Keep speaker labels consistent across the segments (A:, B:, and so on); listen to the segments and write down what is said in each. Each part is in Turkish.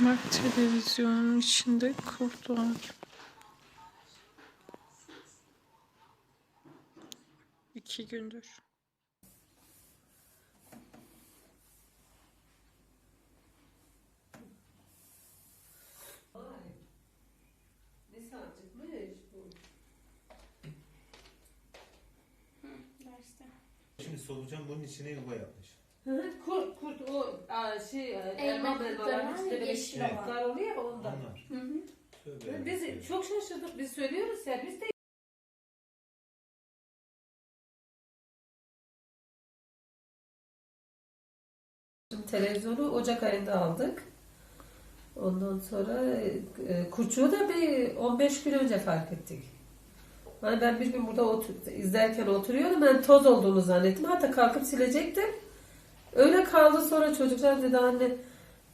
A: Bak televizyonun içinde kurt var. İki gündür.
B: Şimdi solucan bunun içine yuva yapmış.
C: Kurt kurt o aa, şey elma
D: Elma
C: elmalar
D: kurtları ya,
C: böyle
D: yeşil
B: olan.
C: kurtlar oluyor ya ondan.
B: Onlar.
D: Hı hı.
B: Tövbe
C: Biz
B: yarabbim.
C: çok şaşırdık. Biz söylüyoruz ya biz de Şimdi televizyonu Ocak ayında aldık. Ondan sonra e, kurçuğu da bir 15 gün önce fark ettik. Hani ben bir gün burada otur, izlerken oturuyordum. Ben toz olduğunu zannettim. Hatta kalkıp silecektim. Öyle kaldı sonra çocuklar dedi anne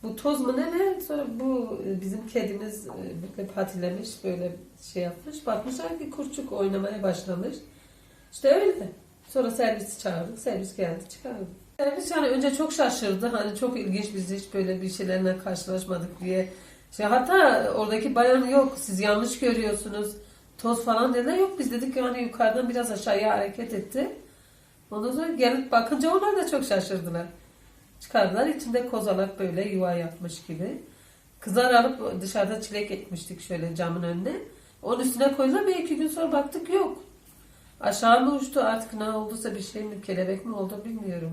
C: bu toz mu ne ne? Sonra bu e, bizim kedimiz böyle patilemiş böyle şey yapmış. Bakmışlar ki kurçuk oynamaya başlamış. İşte öyle. Sonra servisi çağırdık. Servis geldi çıkardı. Servis yani önce çok şaşırdı. Hani çok ilginç biz hiç böyle bir şeylerle karşılaşmadık diye. Şey, hatta oradaki bayan yok siz yanlış görüyorsunuz. Toz falan dediler. Yok biz dedik ki hani yukarıdan biraz aşağıya hareket etti. Ondan sonra gelip bakınca onlar da çok şaşırdılar. Çıkardılar içinde kozalak böyle yuva yapmış gibi. Kızlar alıp dışarıda çilek ekmiştik şöyle camın önüne. Onun üstüne koydular ve iki gün sonra baktık yok. Aşağı mı uçtu artık ne olduysa bir şey mi kelebek mi oldu bilmiyorum.